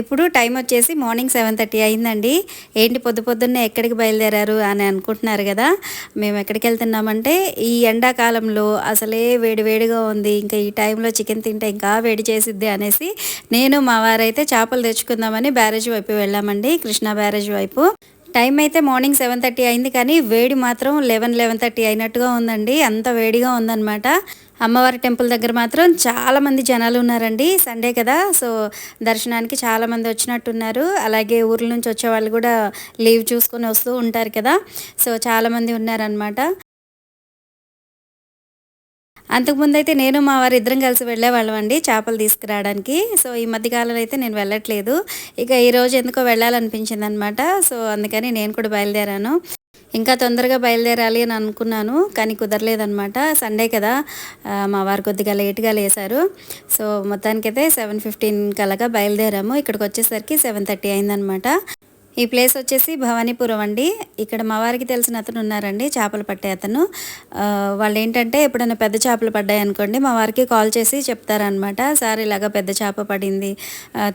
ఇప్పుడు టైం వచ్చేసి morning seven thirty అయిందండి. ఏంటి పొద్దు పొద్దున్నే ఎక్కడికి బయలుదేరారు అని అనుకుంటున్నారు కదా. మేము ఎక్కడికి వెళ్తున్నామంటే ఈ ఎండాకాలంలో అసలే వేడి వేడిగా ఉంది. ఇంకా ఈ టైంలో చికెన్ తింటే ఇంకా వేడి చేసిద్ది అనేసి నేను మా వారైతే చేపలు తెచ్చుకుందామని బ్యారేజ్ వైపు వెళ్ళామండి. కృష్ణా బ్యారేజ్ వైపు. టైం అయితే మార్నింగ్ సెవెన్ థర్టీ అయింది కానీ వేడి మాత్రం లెవెన్ లెవెన్ థర్టీ అయినట్టుగా ఉందండి. అంత వేడిగా ఉందన్నమాట. అమ్మవారి టెంపుల్ దగ్గర మాత్రం చాలామంది జనాలు ఉన్నారండి. సండే కదా సో దర్శనానికి చాలామంది వచ్చినట్టున్నారు. అలాగే ఊర్ల నుంచి వచ్చే వాళ్ళు కూడా లీవ్ చూసుకొని వస్తూ ఉంటారు కదా సో చాలామంది ఉన్నారనమాట అంతకుముందు అయితే నేను మా వారు ఇద్దరం కలిసి వెళ్ళేవాళ్ళం అండి చేపలు తీసుకురావడానికి. సో ఈ మధ్యకాలంలో అయితే నేను వెళ్ళట్లేదు. ఇక ఈరోజు ఎందుకో వెళ్ళాలనిపించింది అనమాట సో అందుకని నేను కూడా బయలుదేరాను. ఇంకా తొందరగా బయలుదేరాలి అని అనుకున్నాను కానీ కుదరలేదనమాట సండే కదా మా వారు కొద్దిగా లేట్గా లేసారు. సో మొత్తానికైతే సెవెన్ ఫిఫ్టీన్ కలగా బయలుదేరాము. ఇక్కడికి వచ్చేసరికి సెవెన్ థర్టీ అయిందనమాట ఈ ప్లేస్ వచ్చేసి భవానీపురం అండి. ఇక్కడ మా వారికి తెలిసిన అతను ఉన్నారండి చేపలు పట్టే అతను. వాళ్ళు ఏంటంటే ఎప్పుడైనా పెద్ద చేపలు పడ్డాయి అనుకోండి మా వారికి కాల్ చేసి చెప్తారనమాట సార్ ఇలాగ పెద్ద చేప పడింది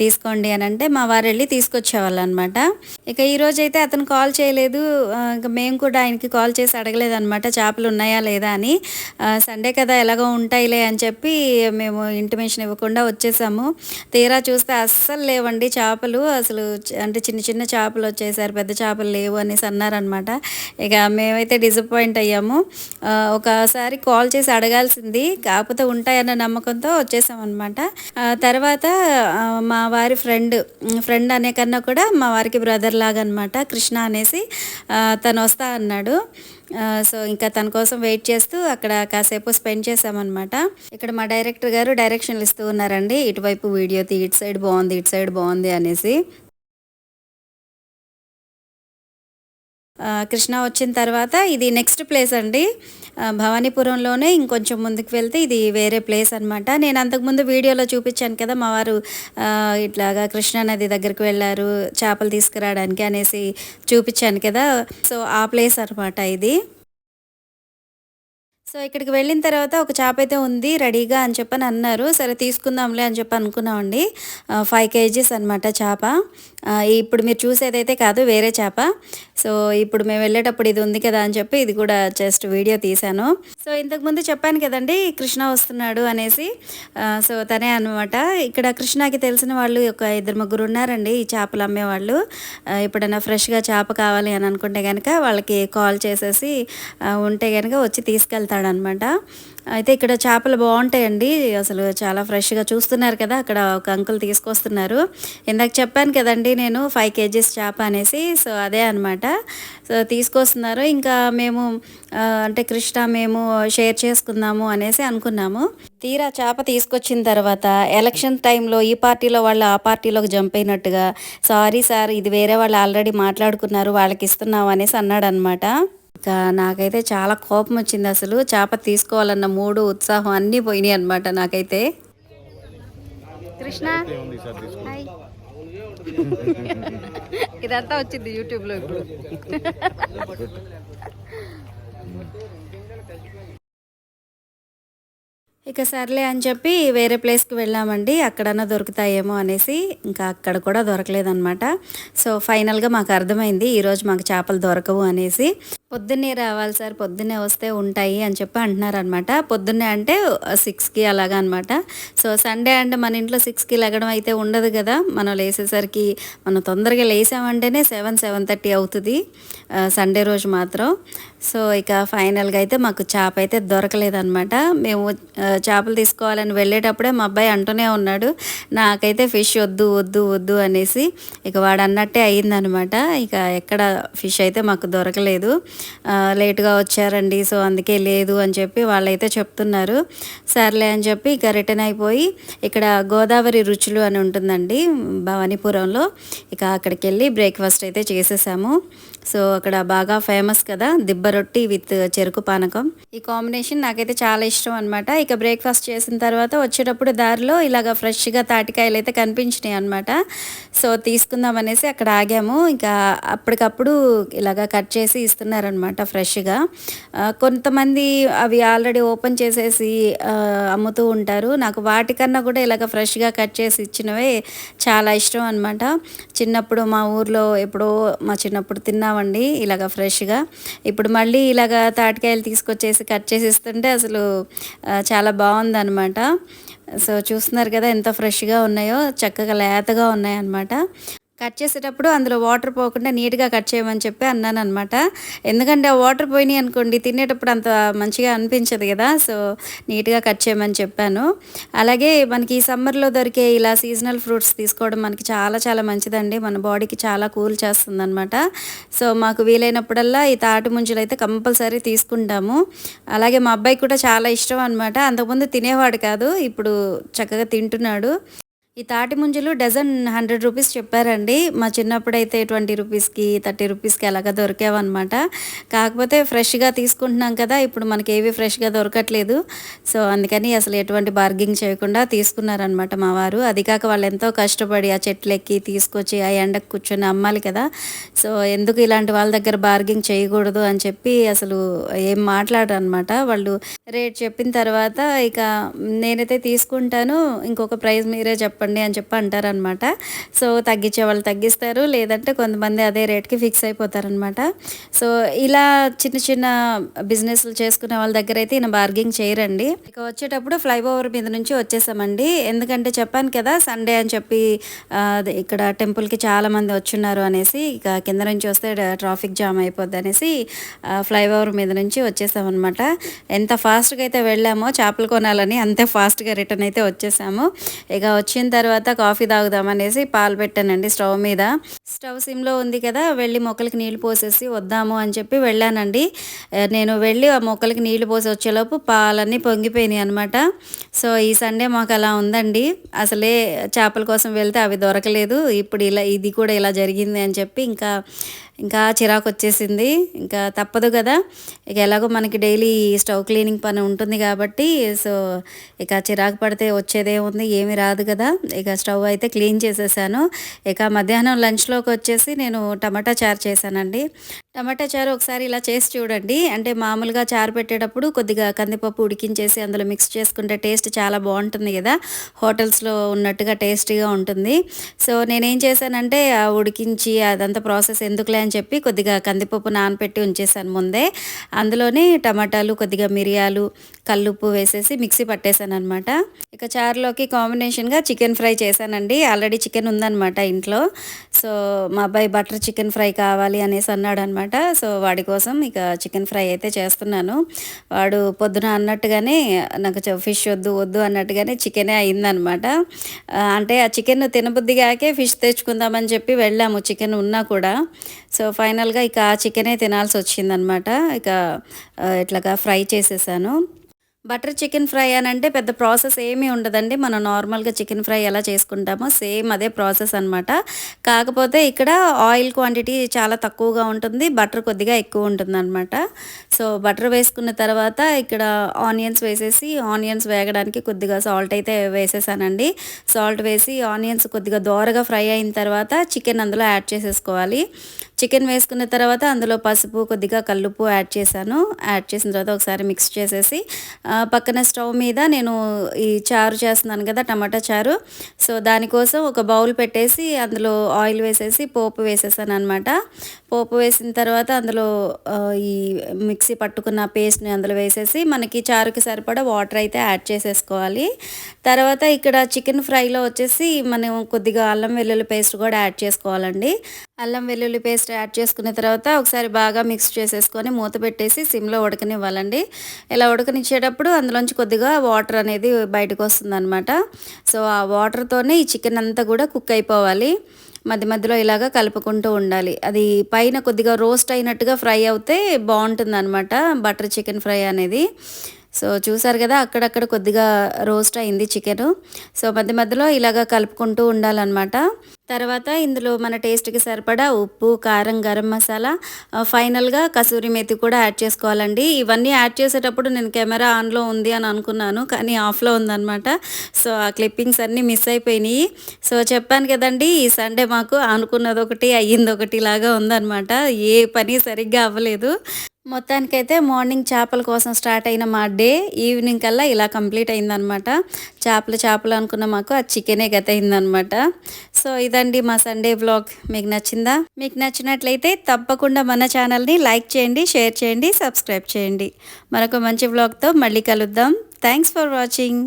తీసుకోండి అని అంటే మా వారు వెళ్ళి తీసుకొచ్చేవాళ్ళు అనమాట ఇక ఈరోజు అయితే అతను కాల్ చేయలేదు ఇంకా మేము కూడా ఆయనకి కాల్ చేసి అడగలేదు అనమాట చేపలు ఉన్నాయా లేదా అని. సండే కదా ఎలాగో ఉంటాయిలే అని చెప్పి మేము ఇంటిమేషన్ ఇవ్వకుండా వచ్చేసాము. తీరా చూస్తే అస్సలు లేవండి చేపలు అసలు అంటే చిన్న చిన్న చేపలు వచ్చేసారు పెద్ద చేపలు లేవు అనేసి అన్నారనమాట ఇక మేమైతే డిసప్పాయింట్ అయ్యాము. ఒకసారి కాల్ చేసి అడగాల్సింది కాకపోతే ఉంటాయన్న నమ్మకంతో వచ్చేసామన్నమాట. తర్వాత మా వారి ఫ్రెండ్ ఫ్రెండ్ అనే కన్నా కూడా మా వారికి బ్రదర్ లాగా అనమాట కృష్ణ అనేసి తను వస్తా అన్నాడు. సో ఇంకా తన కోసం వెయిట్ చేస్తూ అక్కడ కాసేపు స్పెండ్ చేసామన్నమాట. ఇక్కడ మా డైరెక్టర్ గారు డైరెక్షన్లు ఇస్తూ ఉన్నారండి ఇటువైపు వీడియో తీ ఇటు సైడ్ బాగుంది ఇటు సైడ్ బాగుంది అనేసి. కృష్ణ వచ్చిన తర్వాత ఇది నెక్స్ట్ ప్లేస్ అండి. భవానీపురంలోనే ఇంకొంచెం ముందుకు వెళ్తే ఇది వేరే ప్లేస్ అనమాట నేను అంతకుముందు వీడియోలో చూపించాను కదా మా వారు ఇట్లాగా కృష్ణా నది దగ్గరికి వెళ్ళారు చేపలు తీసుకురావడానికి అనేసి చూపించాను కదా. సో ఆ ప్లేస్ అనమాట ఇది. సో ఇక్కడికి వెళ్ళిన తర్వాత ఒక చేప అయితే ఉంది రెడీగా అని చెప్పని అన్నారు. సరే తీసుకుందాంలే అని చెప్పి అనుకున్నామండి. ఫైవ్ కేజీస్ అనమాట చేప. ఇప్పుడు మీరు చూసేదైతే కాదు వేరే చేప. సో ఇప్పుడు మేము వెళ్ళేటప్పుడు ఇది ఉంది కదా అని చెప్పి ఇది కూడా జస్ట్ వీడియో తీశాను. సో ఇంతకుముందు చెప్పాను కదండి కృష్ణ వస్తున్నాడు అనేసి. సో తనే అనమాట ఇక్కడ కృష్ణకి తెలిసిన వాళ్ళు ఒక ఇద్దరు ముగ్గురు ఉన్నారండి ఈ చేపలు అమ్మేవాళ్ళు ఎప్పుడైనా ఫ్రెష్గా చేప కావాలి అని అనుకుంటే కనుక వాళ్ళకి కాల్ చేసేసి ఉంటే కనుక వచ్చి తీసుకెళ్తాడు అనమాట అయితే ఇక్కడ చేపలు బాగుంటాయండి. అసలు చాలా ఫ్రెష్గా చూస్తున్నారు కదా అక్కడ ఒక అంకుల్ తీసుకొస్తున్నారు. ఇందాక చెప్పాను కదండి నేను ఫైవ్ కేజీస్ చేప అనేసి సో అదే అనమాట సో తీసుకొస్తున్నారు. ఇంకా మేము అంటే కృష్ణ మేము షేర్ చేసుకుందాము అనేసి అనుకున్నాము. తీరా చేప తీసుకొచ్చిన తర్వాత ఎలక్షన్ టైంలో ఈ పార్టీలో వాళ్ళు ఆ పార్టీలోకి జంప్ అయినట్టుగా సారీ సార్ ఇది వేరే వాళ్ళు ఆల్రెడీ మాట్లాడుకున్నారు వాళ్ళకి ఇస్తున్నాం అనేసి అన్నాడు అనమాట నాకైతే చాలా కోపం వచ్చింది అసలు. చేప తీసుకోవాలన్న మూడు ఉత్సాహం అన్నీ పోయినాయి అనమాట నాకైతే. కృష్ణ. ఇదంతా వచ్చింది యూట్యూబ్లో ఇప్పుడు. ఇక సర్లే అని చెప్పి వేరే ప్లేస్కి వెళ్ళామండి. అక్కడన్నా దొరుకుతాయేమో అనేసి ఇంకా అక్కడ కూడా దొరకలేదన్నమాట. సో ఫైనల్గా మాకు అర్థమైంది ఈరోజు మాకు చేపలు దొరకవు అనేసి. పొద్దున్నే రావాలి సార్ పొద్దున్నే వస్తే ఉంటాయి అని చెప్పి అంటున్నారు అనమాట పొద్దున్నే అంటే సిక్స్కి అలాగా అనమాట సో సండే అంటే మన ఇంట్లో సిక్స్కి లెగడం అయితే ఉండదు కదా. మనం లేసేసరికి మనం తొందరగా లేసామంటేనే సెవెన్ సెవెన్ థర్టీ అవుతుంది సండే రోజు మాత్రం. సో ఇక ఫైనల్గా అయితే మాకు చేప అయితే దొరకలేదనమాట మేము చేపలు తీసుకోవాలని వెళ్ళేటప్పుడే మా అబ్బాయి అంటూనే ఉన్నాడు నాకైతే ఫిష్ వద్దు వద్దు వద్దు అనేసి. ఇక వాడు అన్నట్టే అయిందనమాట ఇక ఎక్కడ ఫిష్ అయితే మాకు దొరకలేదు. లేటుగా వచ్చారండి సో అందుకే లేదు అని చెప్పి వాళ్ళైతే చెప్తున్నారు. సర్లే అని చెప్పి ఇక రిటర్న్ అయిపోయి ఇక్కడ గోదావరి రుచులు అని ఉంటుందండి భవానీపురంలో. ఇక అక్కడికి వెళ్ళి బ్రేక్ఫాస్ట్ అయితే చేసేసాము. సో అక్కడ బాగా ఫేమస్ కదా దిబ్బ రొట్టి విత్ చెరుకు పానకం. ఈ కాంబినేషన్ నాకైతే చాలా ఇష్టం అనమాట ఇక బ్రేక్ఫాస్ట్ చేసిన తర్వాత వచ్చేటప్పుడు దారిలో ఇలాగ ఫ్రెష్గా తాటికాయలు అయితే కనిపించినాయి అనమాట సో తీసుకుందాం అనేసి అక్కడ ఆగాము. ఇంకా అప్పటికప్పుడు ఇలాగ కట్ చేసి ఇస్తున్నారనమాట ఫ్రెష్గా. కొంతమంది అవి ఆల్రెడీ ఓపెన్ చేసేసి అమ్ముతూ ఉంటారు. నాకు వాటికన్నా కూడా ఇలాగ ఫ్రెష్గా కట్ చేసి ఇచ్చినవే చాలా ఇష్టం అనమాట చిన్నప్పుడు మా ఊర్లో ఎప్పుడో మా చిన్నప్పుడు తీసుకున్నామండి ఇలాగ ఫ్రెష్గా. ఇప్పుడు మళ్ళీ ఇలాగ తాటికాయలు తీసుకొచ్చేసి కట్ చేసి ఇస్తుంటే అసలు చాలా బాగుందనమాట సో చూస్తున్నారు కదా ఎంత ఫ్రెష్గా ఉన్నాయో చక్కగా లేతగా ఉన్నాయన్నమాట. కట్ చేసేటప్పుడు అందులో వాటర్ పోకుండా నీట్గా కట్ చేయమని చెప్పి అన్నాను అనమాట ఎందుకంటే ఆ వాటర్ పోయినాయి అనుకోండి తినేటప్పుడు అంత మంచిగా అనిపించదు కదా సో నీట్గా కట్ చేయమని చెప్పాను. అలాగే మనకి ఈ సమ్మర్లో దొరికే ఇలా సీజనల్ ఫ్రూట్స్ తీసుకోవడం మనకి చాలా చాలా మంచిదండి. మన బాడీకి చాలా కూల్ చేస్తుంది అనమాట సో మాకు వీలైనప్పుడల్లా ఈ తాటి ముంజలు అయితే కంపల్సరీ తీసుకుంటాము. అలాగే మా అబ్బాయి కూడా చాలా ఇష్టం అనమాట అంతకుముందు తినేవాడు కాదు ఇప్పుడు చక్కగా తింటున్నాడు. ఈ తాటి ముంజలు డజన్ హండ్రెడ్ రూపీస్ చెప్పారండి. మా చిన్నప్పుడైతే ట్వంటీ రూపీస్కి థర్టీ రూపీస్కి అలాగా దొరికేవన్నమాట. కాకపోతే ఫ్రెష్గా తీసుకుంటున్నాం కదా ఇప్పుడు మనకి ఏవి ఫ్రెష్గా దొరకట్లేదు. సో అందుకని అసలు ఎటువంటి బార్గింగ్ చేయకుండా తీసుకున్నారనమాట మా వారు. అది కాక వాళ్ళు ఎంతో కష్టపడి ఆ చెట్లు ఎక్కి తీసుకొచ్చి ఆ ఎండకు కూర్చొని అమ్మాలి కదా. సో ఎందుకు ఇలాంటి వాళ్ళ దగ్గర బార్గింగ్ చేయకూడదు అని చెప్పి అసలు ఏం మాట్లాడరు అనమాట వాళ్ళు రేట్ చెప్పిన తర్వాత ఇక నేనైతే తీసుకుంటాను ఇంకొక ప్రైస్ మీరే చెప్పండి. అని చెప్పి అంటారనమాట. సో తగ్గించే వాళ్ళు తగ్గిస్తారు లేదంటే కొంతమంది అదే రేట్కి ఫిక్స్ అయిపోతారనమాట. సో ఇలా చిన్న చిన్న బిజినెస్లు చేసుకునే వాళ్ళ దగ్గర అయితే ఈయన బార్గింగ్ చేయరండి. ఇక వచ్చేటప్పుడు ఫ్లైఓవర్ మీద నుంచి వచ్చేసామండి. ఎందుకంటే చెప్పాను కదా సండే అని చెప్పి ఇక్కడ టెంపుల్కి చాలామంది వచ్చున్నారు అనేసి ఇక కింద నుంచి వస్తే ట్రాఫిక్ జామ్ అయిపోద్ది అనేసి ఫ్లైఓవర్ మీద నుంచి వచ్చేసామన్నమాట ఎంత ఫాస్ట్గా అయితే వెళ్ళామో చేపలు కొనాలని అంతే ఫాస్ట్గా రిటర్న్ అయితే వచ్చేసాము. ఇక వచ్చిన తర్వాత కాఫీ తాగుదాం అనేసి పాలు పెట్టానండి స్టవ్ మీద. స్టవ్ సిమ్లో ఉంది కదా వెళ్ళి మొక్కలకి నీళ్ళు పోసేసి వద్దాము అని చెప్పి వెళ్ళానండి. నేను వెళ్ళి ఆ మొక్కలకి నీళ్ళు పోసి వచ్చేలోపు పాలన్నీ పొంగిపోయినాయి అనమాట సో ఈ సండే మాకు అలా ఉందండి. అసలే చేపల కోసం వెళ్తే అవి దొరకలేదు. ఇప్పుడు ఇలా ఇది కూడా ఇలా జరిగింది అని చెప్పి ఇంకా ఇంకా చిరాకు వచ్చేసింది. ఇంకా తప్పదు కదా. ఇక ఎలాగో మనకి డైలీ స్టవ్ క్లీనింగ్ పని ఉంటుంది కాబట్టి సో ఇక చిరాకు పడితే వచ్చేదే ఉంది ఏమీ రాదు కదా. ఇక స్టవ్ అయితే క్లీన్ చేసేసాను. ఇక మధ్యాహ్నం లంచ్లోకి వచ్చేసి నేను టమాటా చారు చేశానండి. టమాటా చారు ఒకసారి ఇలా చేసి చూడండి. అంటే మామూలుగా చారు పెట్టేటప్పుడు కొద్దిగా కందిపప్పు ఉడికించేసి అందులో మిక్స్ చేసుకుంటే టేస్ట్ చాలా బాగుంటుంది కదా. హోటల్స్లో ఉన్నట్టుగా టేస్టీగా ఉంటుంది. సో నేనేం చేశానంటే ఆ ఉడికించి అదంతా ప్రాసెస్ ఎందుకులే అని చెప్పి కొద్దిగా కందిపప్పు నానపెట్టి ఉంచేసాను ముందే. అందులోనే టమాటాలు కొద్దిగా మిరియాలు కల్లుప్పు వేసేసి మిక్సీ పట్టేశాను అనమాట ఇక చారులోకి కాంబినేషన్గా చికెన్ ఫ్రై చేశానండి. ఆల్రెడీ చికెన్ ఉందన్నమాట ఇంట్లో. సో మా అబ్బాయి బటర్ చికెన్ ఫ్రై కావాలి అనేసి అన్నాడు అనమాట సో వాడి కోసం ఇక చికెన్ ఫ్రై అయితే చేస్తున్నాను. వాడు పొద్దున అన్నట్టుగానే నాకు ఫిష్ వద్దు వద్దు అన్నట్టుగానే చికెనే అయిందనమాట అంటే ఆ చికెన్ తినబుద్దిగాకే ఫిష్ తెచ్చుకుందామని చెప్పి వెళ్ళాము చికెన్ ఉన్నా కూడా. సో ఫైనల్గా ఇక ఆ చికెనే తినాల్సి వచ్చిందనమాట ఇక ఇట్లాగా ఫ్రై చేసేసాను. బటర్ చికెన్ ఫ్రై అని అంటే పెద్ద ప్రాసెస్ ఏమీ ఉండదండి. మనం నార్మల్గా చికెన్ ఫ్రై ఎలా చేసుకుంటామో సేమ్ అదే ప్రాసెస్ అనమాట కాకపోతే ఇక్కడ ఆయిల్ క్వాంటిటీ చాలా తక్కువగా ఉంటుంది బటర్ కొద్దిగా ఎక్కువ ఉంటుంది అనమాట సో బటర్ వేసుకున్న తర్వాత ఇక్కడ ఆనియన్స్ వేసేసి ఆనియన్స్ వేగడానికి కొద్దిగా సాల్ట్ అయితే వేసేసానండి. సాల్ట్ వేసి ఆనియన్స్ కొద్దిగా దోరగా ఫ్రై అయిన తర్వాత చికెన్ అందులో యాడ్ చేసేసుకోవాలి. చికెన్ వేసుకున్న తర్వాత అందులో పసుపు కొద్దిగా కల్లుప్పు యాడ్ చేశాను. యాడ్ చేసిన తర్వాత ఒకసారి మిక్స్ చేసేసి పక్కన స్టవ్ మీద నేను ఈ చారు చేస్తున్నాను కదా టమాటా చారు. సో దానికోసం ఒక బౌల్ పెట్టేసి అందులో ఆయిల్ వేసేసి పోపు వేసేసాను అనమాట పోపు వేసిన తర్వాత అందులో ఈ మిక్సీ పట్టుకున్న పేస్ట్ని అందులో వేసేసి మనకి చారుకి సరిపడా వాటర్ అయితే యాడ్ చేసేసుకోవాలి. తర్వాత ఇక్కడ చికెన్ ఫ్రైలో వచ్చేసి మనం కొద్దిగా అల్లం వెల్లుల్లి పేస్ట్ కూడా యాడ్ చేసుకోవాలండి. అల్లం వెల్లుల్లి పేస్ట్ యాడ్ చేసుకున్న తర్వాత ఒకసారి బాగా మిక్స్ చేసేసుకొని మూత పెట్టేసి సిమ్లో ఉడకనివ్వాలండి. ఇలా ఉడకనిచ్చేటప్పుడు అందులోంచి కొద్దిగా వాటర్ అనేది బయటకు వస్తుందన్నమాట. సో ఆ వాటర్తోనే ఈ చికెన్ అంతా కూడా కుక్ అయిపోవాలి. మధ్య మధ్యలో ఇలాగ కలుపుకుంటూ ఉండాలి. అది పైన కొద్దిగా రోస్ట్ అయినట్టుగా ఫ్రై అవుతే బాగుంటుంది అనమాట బటర్ చికెన్ ఫ్రై అనేది. సో చూసారు కదా అక్కడక్కడ కొద్దిగా రోస్ట్ అయింది చికెన్. సో మధ్య మధ్యలో ఇలాగ కలుపుకుంటూ ఉండాలన్నమాట. తర్వాత ఇందులో మన టేస్ట్కి సరిపడా ఉప్పు కారం గరం మసాలా ఫైనల్గా కసూరి మెతి కూడా యాడ్ చేసుకోవాలండి. ఇవన్నీ యాడ్ చేసేటప్పుడు నేను కెమెరా ఆన్లో ఉంది అని అనుకున్నాను కానీ ఆఫ్లో ఉందన్నమాట. సో ఆ క్లిప్పింగ్స్ అన్నీ మిస్ అయిపోయినాయి. సో చెప్పాను కదండి ఈ సండే మాకు అనుకున్నది ఒకటి అయ్యింది ఒకటి లాగా ఉందన్నమాట. ఏ పని సరిగ్గా అవ్వలేదు. మొత్తానికైతే మార్నింగ్ చేపల కోసం స్టార్ట్ అయిన మా డే ఈవినింగ్ కల్లా ఇలా కంప్లీట్ అయిందనమాట చేపలు చేపలు అనుకున్న మాకు ఆ చికెనే గత అయిందనమాట సో ఇదండి మా సండే బ్లాగ్ మీకు నచ్చిందా? మీకు నచ్చినట్లయితే తప్పకుండా మన ఛానల్ని లైక్ చేయండి షేర్ చేయండి సబ్స్క్రైబ్ చేయండి. మరొక మంచి బ్లాగ్తో మళ్ళీ కలుద్దాం. Thanks for watching.